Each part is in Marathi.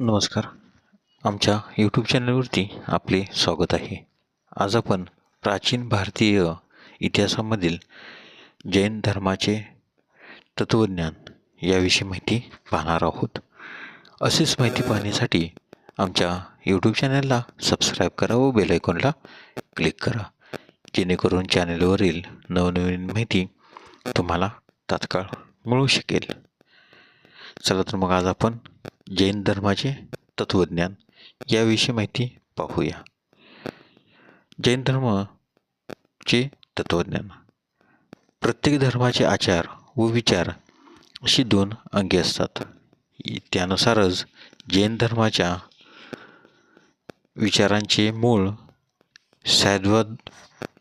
नमस्कार. आमच्या यूट्यूब चॅनलवरती आपले स्वागत आहे. आज आपण प्राचीन भारतीय इतिहासामधील जैन धर्माचे तत्त्वज्ञान याविषयी माहिती पाहणार आहोत. अशीच माहिती पाहण्यासाठी आमच्या यूट्यूब चॅनलला सबस्क्राईब करा व बेल आयकॉनला क्लिक करा. जेणेकरून चॅनलवरील नवनवीन माहिती तुम्हाला तात्काळ मिळू शकेल. चला तर मग आज आपण जैन धर्माचे तत्त्वज्ञान याविषयी माहिती पाहूया. जैन धर्मचे तत्त्वज्ञान प्रत्येक धर्माचे आचार व विचार अशी दोन अंगे असतात. त्यानुसारच जैन धर्माच्या विचारांचे मूळ सैद्वाद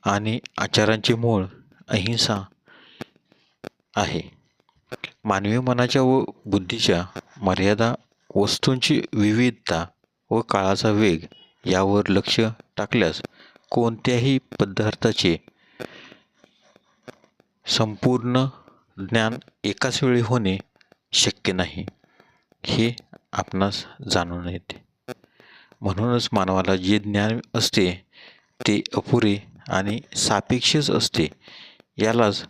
आणि आचारांचे मूळ अहिंसा आहे. मानवी मनाच्या व बुद्धीच्या मर्यादा वस्तूंची विविधता व काळाचा वेग यावर लक्ष टाकल्यास कोणत्याही पदार्थाचे संपूर्ण ज्ञान एकाच वेळी होणे शक्य नाही हे आपणास जाणून येते. म्हणूनच मानवाला जे ज्ञान असते ते अपुरे आणि सापेक्षच असते यालाच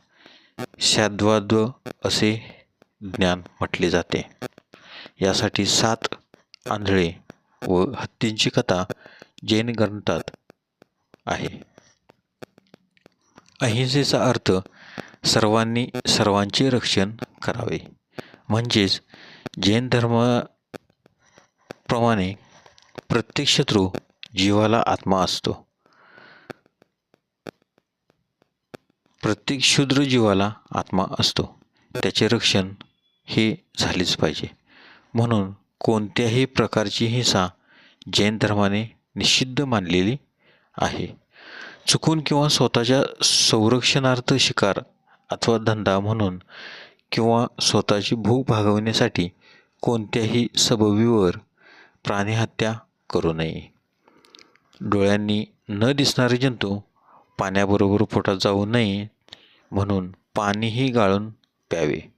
शाद्वाद्व असे ज्ञान म्हटले जाते. यासाठी सात आंधळे व हत्तींची कथा जैन ग्रंथात आहे. अहिंसेचा अर्थ सर्वांनी सर्वांचे रक्षण करावे. म्हणजेच जैन धर्माप्रमाणे प्रत्येक शत्रू जीवाला आत्मा असतो. प्रत्येक शूद्र जीवाला आत्मा असतो. त्याचे रक्षण हे झालेच पाहिजे. म्हणून कोणत्याही प्रकारची हिंसा जैन धर्माने निषिद्ध मानलेली आहे. चुकून किंवा स्वतःच्या संरक्षणार्थ शिकार अथवा धंदा म्हणून किंवा स्वतःची भूक भागवण्यासाठी कोणत्याही सबबीवर प्राणीहत्या करू नये. डोळ्यांनी न दिसणारे जंतू पाण्याबरोबर पोटात जाऊ नये म्हणून पाणीही गाळून प्यावे.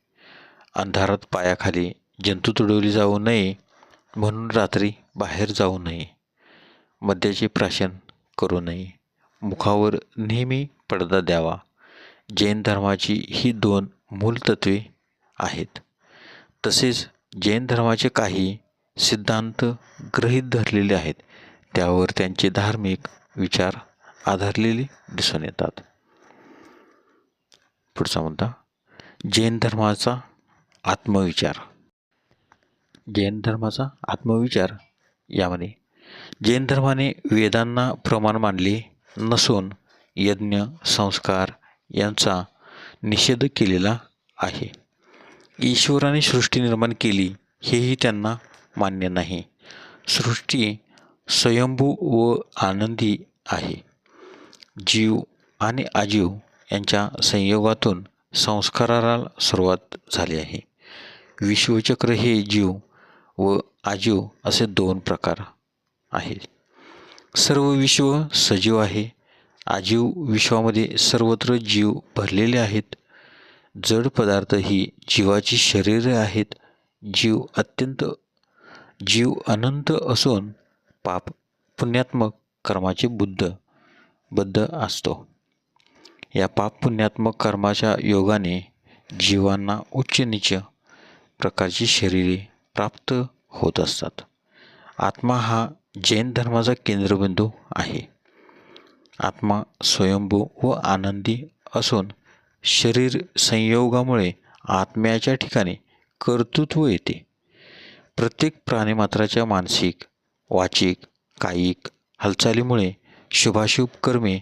अंधारात पायाखाली जंतू तुडवली जाऊ नये म्हणून रात्री बाहेर जाऊ नये मद्याचे प्राशन करू नये. मुखावर नेहमी पडदा द्यावा. जैन धर्माची ही दोन मूलतत्वे आहेत. तसेच जैन धर्माचे काही सिद्धांत ग्रहीत धरलेले आहेत. त्यावर त्यांचे धार्मिक विचार आधारलेले दिसून येतात. पुढचा मुद्दा जैन धर्माचा आत्मविचार. जैन धर्माचा आत्मविचार यामध्ये. जैन धर्माने वेदांना प्रमाण मानले नसून यज्ञ संस्कार यांचा निषेध केलेला आहे. ईश्वराने सृष्टी निर्माण केली हेही त्यांना मान्य नाही. सृष्टी स्वयंभू व आनंदी आहे. जीव आणि आजीव यांच्या संयोगातून संस्काराला सुरुवात झाली आहे. विश्वचक्र हे जीव व आजीव असे दोन प्रकार आहेत. सर्व विश्व सजीव आहे. आजीव विश्वामध्ये सर्वत्र जीव भरलेले आहेत. जड पदार्थ ही जीवाची शरीरे आहेत. जीव अत्यंत जीव अनंत असून पाप पुण्यात्मक कर्माचे बुद्ध बद्ध असतो. या पाप पुण्यात्मक कर्माच्या योगाने जीवांना उच्च नीच प्रकारची शरीरे प्राप्त होत असतात. आत्मा हा जैन धर्माचा केंद्रबिंदू आहे. आत्मा स्वयंभू व आनंदी असून शरीर संयोगामुळे आत्म्याच्या ठिकाणी कर्तृत्व येते. प्रत्येक प्राणीमात्राच्या मानसिक वाचिक कायिक हालचालीमुळे शुभाशुभ कर्मे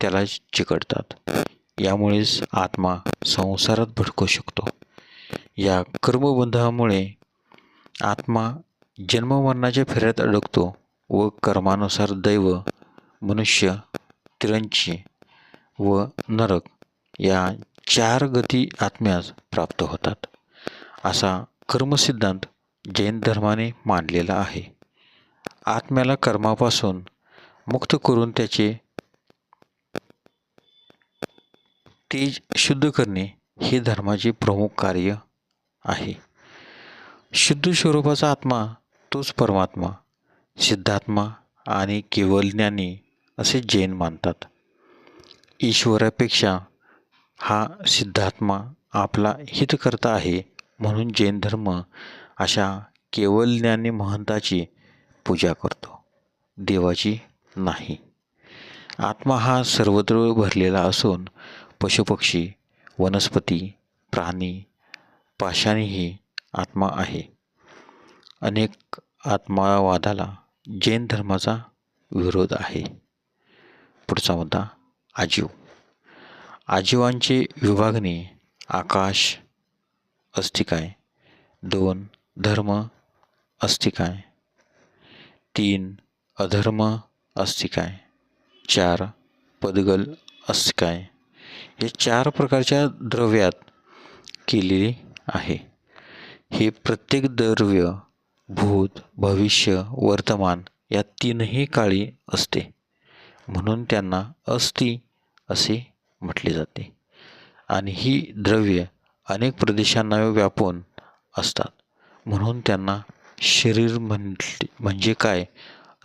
त्याला चिकटतात. यामुळेच आत्मा संसारात भटकू शकतो. या कर्मबंधामुळे आत्मा जन्ममरणाच्या फेऱ्यात अडकतो व कर्मानुसार दैव मनुष्य तिरंची व नरक या चार गती आत्म्यास प्राप्त होतात. असा कर्मसिद्धांत जैन धर्माने मानलेला आहे. आत्म्याला कर्मापासून मुक्त करून त्याचे तेज शुद्ध करणे हे धर्माचे प्रमुख कार्य आहे. शुद्ध स्वरूपाचा आत्मा तोच परमात्मा. सिद्धात्मा आणि केवळ ज्ञानी असे जैन मानतात. ईश्वरापेक्षा हा सिद्धात्मा आपला हितकर्ता आहे म्हणून जैन धर्म अशा केवळ ज्ञानी महंताची पूजा करतो. देवाची नाही. आत्मा हा सर्वत्र भरलेला असून पशुपक्षी वनस्पती प्राणी पाषाणीही आत्मा आहे. अनेक आत्मावादाला जैन धर्माचा विरोध आहे. पुढचा मुद्दा आजीव. आजीवांची विभागणी आकाश अस्तिकाय दोन धर्म अस्तिकाय तीन अधर्म अस्तिकाय चार पदगल अस्तिकाय हे चार प्रकारच्या द्रव्यात केलेली आहे. हे प्रत्येक द्रव्य भूत भविष्य वर्तमान या तीनही काळी असते. म्हणून त्यांना अस्थि असे म्हटले जाते. आणि ही द्रव्य अनेक प्रदेशांना व्यापून असतात. म्हणून त्यांना शरीर म्हटले म्हणजे काय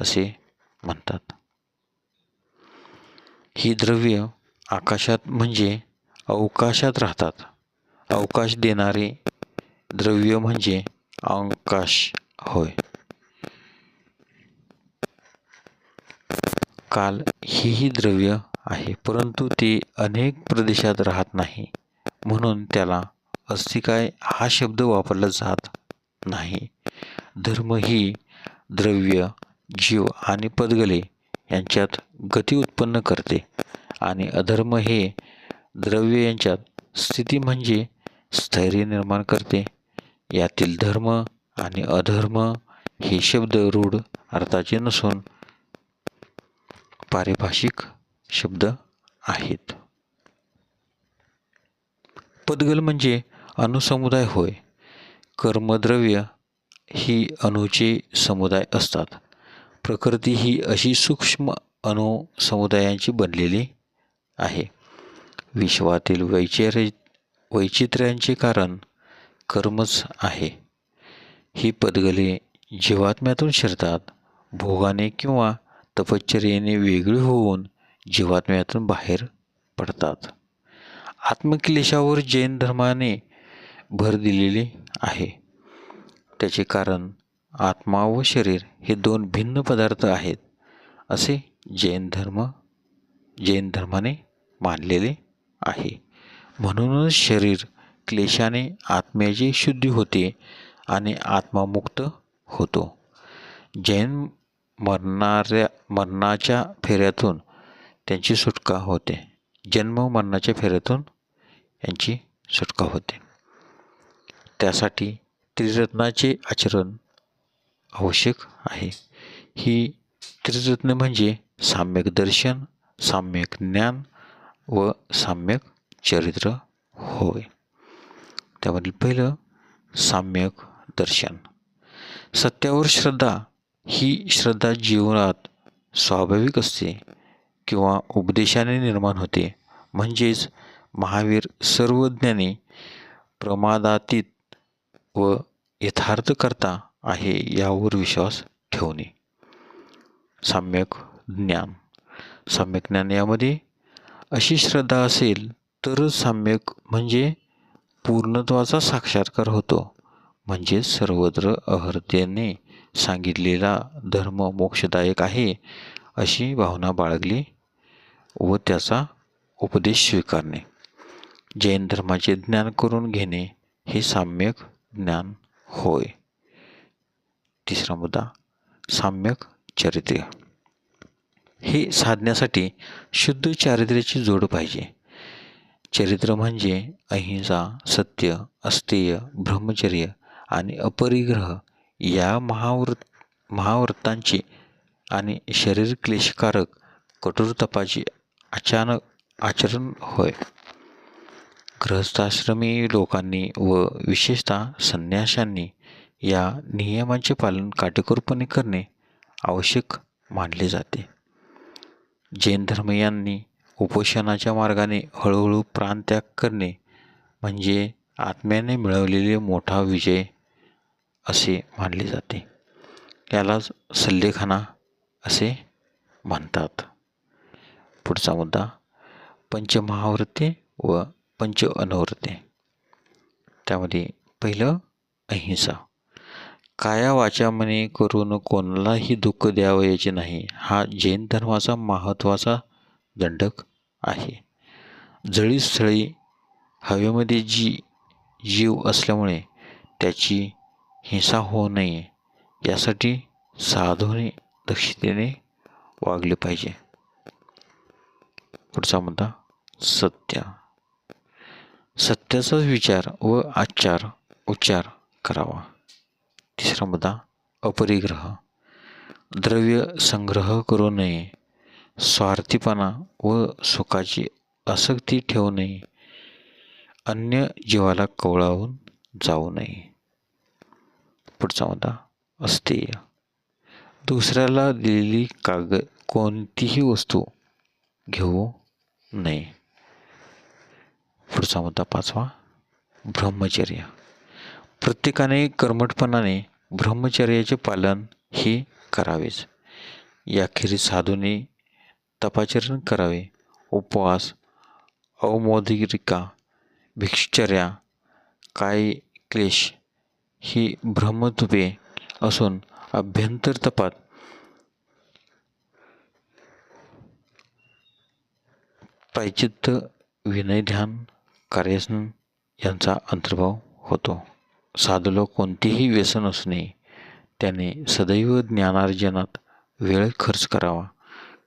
असे म्हणतात. ही द्रव्य आकाशात म्हणजे अवकाशात राहतात. अवकाश देणारे द्रव्य म्हणजे अवकाश होय. काल हीही द्रव्य आहे परंतु ते अनेक प्रदेशात राहत नाही. म्हणून त्याला अस्तिकाय हा शब्द वापरला जात नाही. धर्म ही द्रव्य जीव आणि पदगले यांच्यात गती उत्पन्न करते. आणि अधर्म हे द्रव्य यांच्यात स्थिती म्हणजे स्थैर्य निर्माण करते. यातील धर्म आणि अधर्म हे शब्द रूढ अर्थाचे नसून पारिभाषिक शब्द आहेत. पदगल म्हणजे अणुसमुदाय होय. कर्मद्रव्य ही अणूचे समुदाय असतात. प्रकृती ही अशी सूक्ष्म अणुसमुदायांची बनलेली आहे. विश्वातील वैचार वैचित्र्यांचे कारण कर्मच आहे. ही पदगले जीवात्म्यातून शिरतात. भोगाने किंवा तपश्चर्येने वेगळी होऊन जीवात्म्यातून बाहेर पडतात. आत्मक्लेशावर जैन धर्माने भर दिलेली आहे. त्याचे कारण आत्मा व शरीर हे दोन भिन्न पदार्थ आहेत असे जैन धर्म जैन धर्माने मानलेले आहे. म्हणूनच शरीर क्लेशाने आत्म्याची शुद्धी होते आणि आत्मामुक्त होतो. जैन मरणाऱ्या मरणाच्या फेऱ्यातून त्यांची सुटका होते. जन्म मरणाच्या फेऱ्यातून यांची सुटका होते. त्यासाठी त्रिरत्नाचे आचरण आवश्यक आहे. ही त्रिरत्न म्हणजे साम्यक दर्शन साम्यक ज्ञान व साम्यक चरित्र होय. त्यामधील पहिलं साम्यक दर्शन. सत्यावर श्रद्धा ही श्रद्धा जीवनात स्वाभाविक असते किंवा उपदेशाने निर्माण होते. म्हणजेच महावीर सर्वज्ञानी प्रमादातीत व यथार्थकर्ता आहे यावर विश्वास ठेवणे. साम्यक ज्ञान. साम्यक ज्ञान यामध्ये अशी श्रद्धा असेल तरच साम्यक म्हणजे पूर्णत्वाचा साक्षात्कार होतो. म्हणजेच सर्वत्र अहर्तेने सांगितलेला धर्म मोक्षदायक आहे अशी भावना बाळगली व त्याचा उपदेश स्वीकारणे. जैन धर्माचे ज्ञान करून घेणे हे साम्यक ज्ञान होय. तिसरा मुद्दा साम्यक चरित्र. हे साधण्यासाठी शुद्ध चारित्र्याची जोड पाहिजे. चरित्र म्हणजे अहिंसा सत्य अस्तेय ब्रह्मचर्य आणि अपरिग्रह या महावृत महाव्रतांची आणि शरीर क्लेशकारक कठोर तपाची अचानक आचरण होय. गृहस्थाश्रमी लोकांनी व विशेषतः संन्याशांनी या नियमांचे पालन काटेकोरपणे करणे आवश्यक मानले जाते. जैन धर्मीयांनी उपोषणाच्या मार्गाने हळूहळू प्राणत्याग करणे म्हणजे आत्म्याने मिळवलेले मोठा विजय असे मानले जाते. यालाच सल्लेखाना असे म्हणतात. पुढचा मुद्दा पंचमहावृत्ते व पंच अनवृत्ते त्यामध्ये पहिलं अहिंसा. काया वाचा मने करून कोणालाही दुःख द्यावयाचे नाही. हा जैन धर्माचा महत्त्वाचा दंडक आहे. जळीस्थळी हवेमध्ये जी जीव असल्यामुळे त्याची हिंसा होऊ नये यासाठी साधूने दक्षतेने वागले पाहिजे. पुढचा मुद्दा सत्य. सत्याचा विचार व आचार उच्चार करावा. तिसरा मुद्दा अपरिग्रह. द्रव्य संग्रह करू नये. स्वार्थीपणा व सुखाची आसक्ती ठेवू नये. अन्य जीवाला कवळावून जाऊ नये. पुढचा मुद्दा अस्तेय दुसऱ्याला दिलेली कागद कोणतीही वस्तू घेऊ नये. पुढचा मुद्दा पाचवा ब्रह्मचर्य. प्रत्येकाने कर्मटपणाने ब्रह्मचर्याचे पालन हे करावेच. याखेरीज साधूने तपाचरण करावे. उपवास अवमोदिरिका भिक्षचर्या काय क्लेश ही ब्रह्मतुपे असून अभ्यंतर तपात. प्रायचित्त विनयध्यान कार्यासन यांचा अंतर्भाव होतो. साधूला कोणतेही व्यसन असू नये त्याने सदैव ज्ञानार्जनात वेळ खर्च करावा.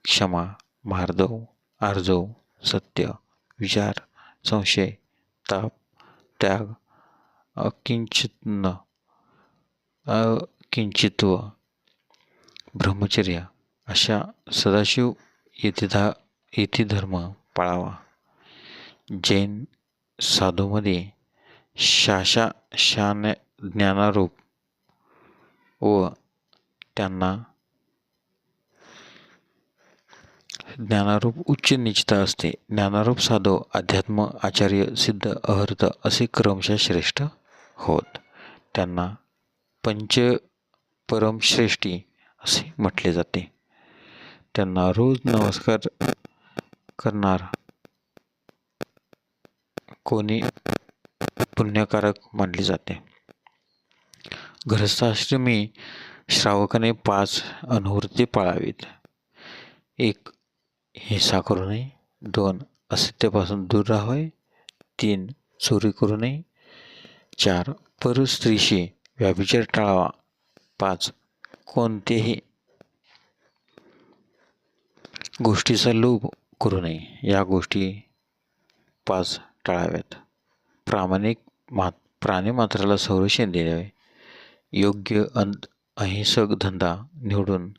क्षमा भारदव आर्जव सत्य विचार संशय ताप त्याग अकिंचितन अकिंचित्व ब्रह्मचर्य अशा सदाशिव येथे धा येथे धर्म पाळावा. जैन साधूमध्ये शाशा शान ज्ञानारूप व त्यांना ज्ञानारूप उच्च निचता असते. ज्ञानारूप साधो अध्यात्म आचार्य सिद्ध अहर्त असे क्रमशः श्रेष्ठ होत. त्यांना पंच परमश्रेष्ठी असे म्हटले जाते. त्यांना रोज नमस्कार करणार कोणी पुण्यकारक मानले जाते. गृहस्थाश्रमी श्रावकाने पाच अनुभूती पाळावीत. एक हिंसा करू नये. दोन असत्यापासून दूर राहावे. तीन चोरी करू नये. चार परस्त्रीशी व्याभिचार टाळावा. पाच कोणतेही गोष्टीचा लोभ करू नये. या गोष्टी पाच टाळाव्यात. प्रामाणिक मा प्राणीमात्राला संरक्षण द्यावे योग्य अन अहिंसक धंदा निवडून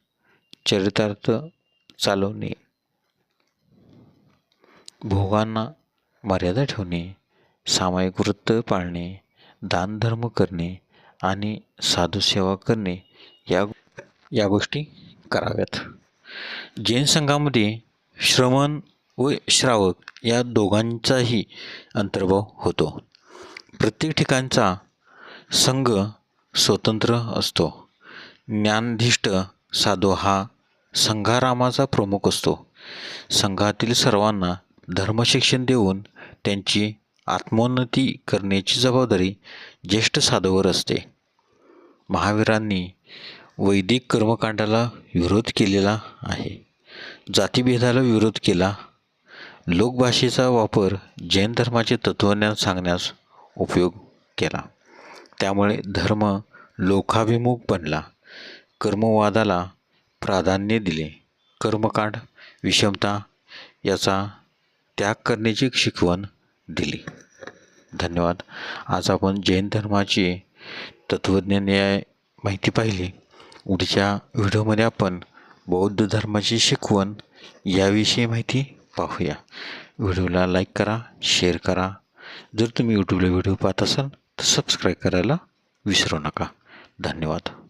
चरितार्थ चालवणे. भोगांना मर्यादा ठेवणे सामायिक वृत्त पाळणे दानधर्म करणे आणि साधुसेवा करणे या या गोष्टी कराव्यात. जैन संघामध्ये श्रमण व श्रावक या दोघांचाही अंतर्भाव होतो. प्रत्येक ठिकाणचा संघ स्वतंत्र असतो. ज्ञानधिष्ठ साधू हा संघारामाचा प्रमुख असतो. संघातील सर्वांना धर्मशिक्षण देऊन त्यांची आत्मोन्नती करण्याची जबाबदारी ज्येष्ठ साधूवर असते. महावीरांनी वैदिक कर्मकांडाला विरोध केलेला आहे. जातीभेदाला विरोध केला. लोकभाषेचा वापर जैन धर्माचे तत्त्वज्ञान सांगण्यास उपयोग केला. त्यामुळे धर्म लोकाभिमुख बनला. कर्मवादाला प्राधान्य दिले. कर्मकांड विषमता याचा त्याग करण्याची शिकवण दिली. धन्यवाद. आज आपण जैन धर्माची तत्त्वज्ञान या माहिती पाहिली. उद्याच्या व्हिडिओमध्ये आपण बौद्ध धर्माची शिकवण याविषयी माहिती पाहूया. व्हिडिओला लाईक करा शेअर करा. जर तुम्ही यूट्यूबला व्हिडिओ पाहत असाल तर सबस्क्राईब करायला विसरू नका. धन्यवाद.